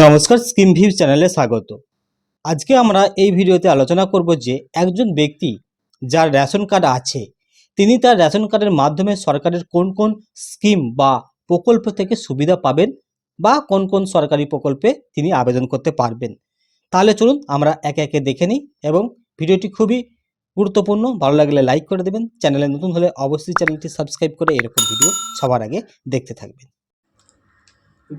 নমস্কার scheme view চ্যানেলে স্বাগত। আজকে আমরা এই ভিডিওতে আলোচনা করব যে একজন ব্যক্তি যার রেশন কার্ড আছে, তিনি তার রেশন কার্ডের মাধ্যমে সরকারের কোন কোন স্কিম বা প্রকল্প থেকে সুবিধা পাবেন বা কোন কোন সরকারি প্রকল্পে তিনি আবেদন করতে পারবেন। তাহলে চলুন আমরা একে একে দেখে নিই এবং ভিডিওটি খুবই গুরুত্বপূর্ণ। ভালো লাগলে লাইক করে দেবেন। চ্যানেলে নতুন হলে অবশ্যই চ্যানেলটি সাবস্ক্রাইব করে এরকম ভিডিও সবার আগে দেখতে থাকবেন।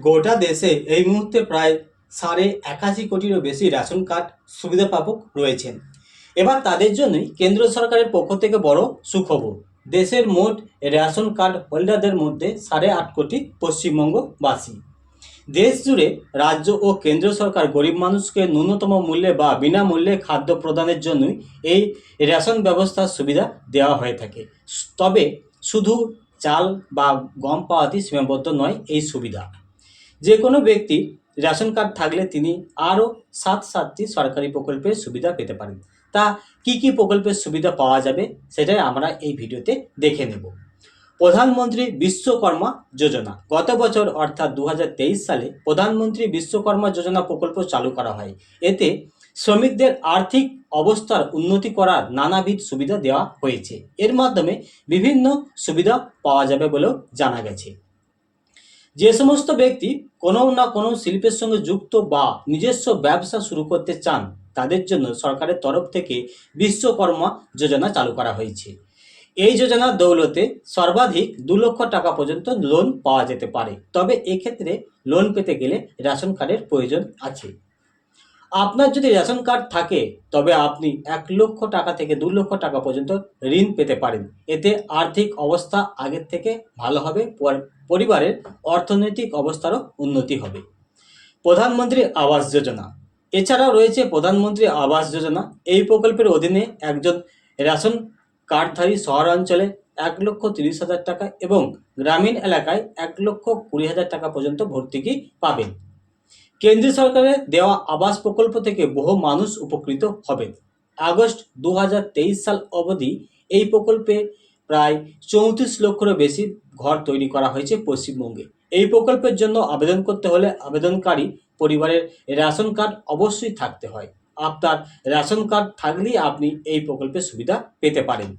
গোটা দেশে এই মুহূর্তে প্রায় সাড়ে একাশি কোটিরও বেশি রেশন কার্ড সুবিধা পাবক রয়েছেন এবার তাদের জন্যই কেন্দ্র সরকারের পক্ষ থেকে বড় সুখবর। দেশের মোট রেশন কার্ড হোল্ডারদের মধ্যে সাড়ে আট কোটি পশ্চিমবঙ্গবাসী। দেশ জুড়ে রাজ্য ও কেন্দ্র সরকার গরিব মানুষকে ন্যূনতম মূল্যে বা বিনামূল্যে খাদ্য প্রদানের জন্যই এই রেশন ব্যবস্থার সুবিধা দেওয়া হয়ে থাকে। তবে শুধু চাল বা গম পাওয়াতেই সীমাবদ্ধ নয় এই সুবিধা। যে কোনো ব্যক্তি রেশন কার্ড থাকলে তিনি আরও সাত সাতটি সরকারি প্রকল্পের সুবিধা পেতে পারেন। তা কি কি প্রকল্পের সুবিধা পাওয়া যাবে সেটাই আমরা এই ভিডিওতে দেখে নেব। প্রধানমন্ত্রী বিশ্বকর্মা যোজনা। গত বছর অর্থাৎ দু হাজার তেইশ সালে প্রধানমন্ত্রী বিশ্বকর্মা যোজনা প্রকল্প চালু করা হয়। এতে শ্রমিকদের আর্থিক অবস্থার উন্নতি করার নানাবিধ সুবিধা দেওয়া হয়েছে। এর মাধ্যমে বিভিন্ন সুবিধা পাওয়া যাবে বলেও জানা গেছে। যে সমস্ত ব্যক্তি কোনো না কোনো শিল্পের সঙ্গে যুক্ত বা নিজস্ব ব্যবসা শুরু করতে চান, তাদের জন্য সরকারের তরফ থেকে বিশ্বকর্মা যোজনা চালু করা হয়েছে। এই যোজনার দৌলতে সর্বাধিক দু লক্ষ টাকা পর্যন্ত লোন পাওয়া যেতে পারে। তবে এক্ষেত্রে লোন পেতে গেলে রেশন কার্ডের প্রয়োজন আছে। আপনার যদি রেশন কার্ড থাকে, তবে আপনি এক লক্ষ টাকা থেকে দু লক্ষ টাকা পর্যন্ত ঋণ পেতে পারেন। এতে আর্থিক অবস্থা আগের থেকে ভালো হবে পরিবারের অর্থনৈতিক অবস্থারও উন্নতি হবে। প্রধানমন্ত্রী আবাস যোজনা। এছাড়াও রয়েছে প্রধানমন্ত্রী আবাস যোজনা। এই প্রকল্পের অধীনে একজন রেশন কার্ডধারী শহরাঞ্চলে এক লক্ষ তিরিশ হাজার টাকা এবং গ্রামীণ এলাকায় এক লক্ষ কুড়ি হাজার টাকা পর্যন্ত ভর্তুকি পাবেন। কেন্দ্রীয় সরকারের দেওয়া আবাস প্রকল্প থেকে বহু মানুষ উপকৃত হবেন। আগস্ট দু হাজার তেইশ সাল অবধি এই প্রকল্পে প্রায় চৌত্রিশ লক্ষেরও বেশি ঘর তৈরি করা হয়েছে পশ্চিমবঙ্গে। এই প্রকল্পের জন্য আবেদন করতে হলে আবেদনকারী পরিবারের রেশন কার্ড অবশ্যই থাকতে হয়। আপনার রেশন কার্ড থাকলেই আপনি এই প্রকল্পের সুবিধা পেতে পারেন।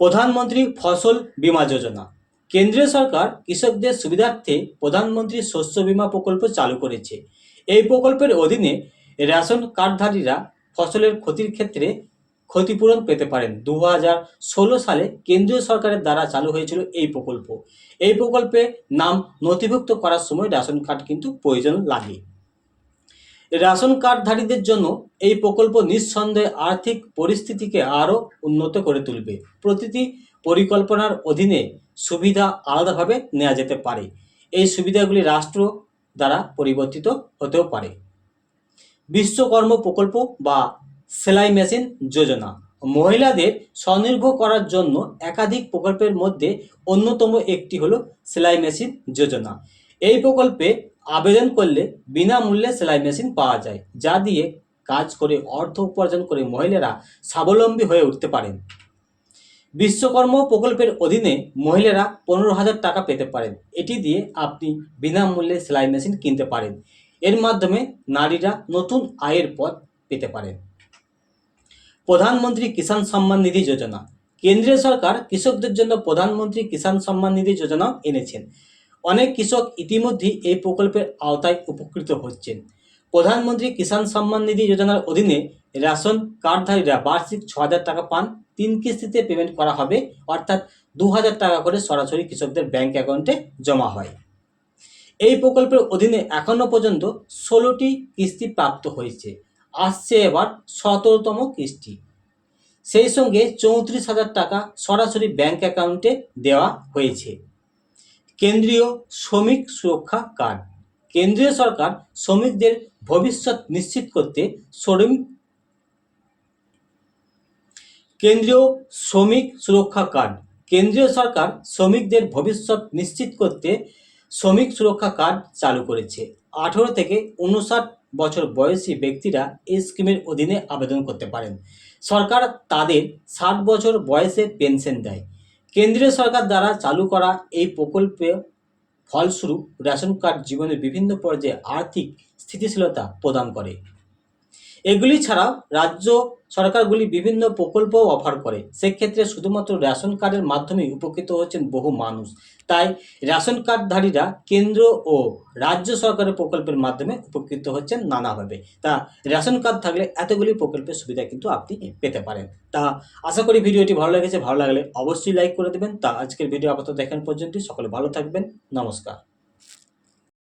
প্রধানমন্ত্রী ফসল বীমা যোজনা। কেন্দ্রীয় সরকার কৃষকদের সুবিধার্থে প্রধানমন্ত্রী শস্য বিমা প্রকল্প চালু করেছে। এই প্রকল্পের অধীনে রেশন কার্ডধারীরা ফসলের ক্ষতির ক্ষেত্রে ক্ষতিপূরণ পেতে পারেন। দু হাজার ষোলো সালে কেন্দ্রীয় সরকারের দ্বারা চালু হয়েছিল এই প্রকল্প। এই প্রকল্পে নাম নথিভুক্ত করার সময় রেশন কার্ড কিন্তু প্রয়োজন লাগে। রেশন কার্ডধারীদের জন্য এই প্রকল্প নিঃসন্দেহে আর্থিক পরিস্থিতিকে আরও উন্নত করে তুলবে। প্রতিটি পরিকল্পনার অধীনে সুবিধা আলাদাভাবে নেওয়া যেতে পারে। এই সুবিধাগুলি রাষ্ট্র দ্বারা পরিবর্তিত হতেও পারে। বিশ্বকর্ম প্রকল্প বা সেলাই মেশিন যোজনা মহিলাদের স্বনির্ভর করার জন্য একাধিক প্রকল্পের মধ্যে অন্যতম একটি হলো সেলাই মেশিন যোজনা। এই প্রকল্পে আবেদন করলে বিনামূল্যে সেলাই মেশিন পাওয়া যায়, যা দিয়ে কাজ করে, অর্থ উপার্জন করে মহিলারা স্বাবলম্বী হয়ে উঠতে পারেন। বিশ্বকর্ম প্রকল্পের অধীনে মহিলারা পনেরো হাজার টাকা পেতে পারেন। এটি দিয়ে আপনি বিনামূল্যে সেলাই মেশিন কিনতে পারেন। এর মাধ্যমে নারীরা নতুন আয়ের পথ পেতে পারেন। প্রধানমন্ত্রী কিষাণ সম্মান নিধি যোজনা। কেন্দ্রীয় সরকার কৃষকদের জন্য প্রধানমন্ত্রী কিষাণ সম্মান নিধি যোজনা এনেছেন। অনেক কৃষক ইতিমধ্যেই এই প্রকল্পের আওতায় উপকৃত হচ্ছেন। প্রধানমন্ত্রী কিষাণ সম্মান নিধি যোজনার অধীনে রেশন কার্ডধারীরা বার্ষিক ছ হাজার টাকা পান। তিন কিস্তিতে পেমেন্ট করা হবে, অর্থাৎ দু হাজার টাকা করে সরাসরি কৃষকদের ব্যাংক অ্যাকাউন্টে জমা হয়। এই প্রকল্পের অধীনে এখনও পর্যন্ত ষোলোটি কিস্তি প্রাপ্ত হয়েছে। আসছে এবার সতেরোতম কিস্তি। সেই সঙ্গে চৌত্রিশ হাজার টাকা সরাসরি ব্যাংক অ্যাকাউন্টে দেওয়া হয়েছে। কেন্দ্রীয় শ্রমিক সুরক্ষা কার্ড। কেন্দ্রীয় সরকার শ্রমিকদের ভবিষ্যৎ নিশ্চিত করতে শ্রমিক, কেন্দ্রীয় শ্রমিক সুরক্ষা কার্ড, কেন্দ্রীয় সরকার শ্রমিকদের ভবিষ্যৎ নিশ্চিত করতে শ্রমিক সুরক্ষা কার্ড চালু করেছে। আঠেরো থেকে উনষাট বছর বয়সী ব্যক্তিরা এই স্কিমের অধীনে আবেদন করতে পারেন। সরকার তাদের ষাট বছর বয়সে পেনশন দেয়। কেন্দ্রীয় সরকার দ্বারা চালু করা এই প্রকল্পে ফলস্বরূপ রেশন কার্ড জীবনের বিভিন্ন পর্যায়ে আর্থিক স্থিতিশীলতা প্রদান করে। এগুলি ছাড়াও রাজ্য সরকারগুলি বিভিন্ন প্রকল্পও অফার করে। সেক্ষেত্রে শুধুমাত্র রেশন কার্ডের মাধ্যমেই উপকৃত হচ্ছেন বহু মানুষ। তাই রেশন কার্ডধারীরা কেন্দ্র ও রাজ্য সরকারের প্রকল্পের মাধ্যমে উপকৃত হচ্ছেন নানাভাবে। তা রেশন কার্ড থাকলে এতগুলি প্রকল্পের সুবিধা কিন্তু আপনি পেতে পারেন। তা আশা করি ভিডিওটি ভালো লেগেছে। ভালো লাগলে অবশ্যই লাইক করে দেবেন। তা আজকের ভিডিও আপাতত দেখেন পর্যন্ত সকলে ভালো থাকবেন। নমস্কার।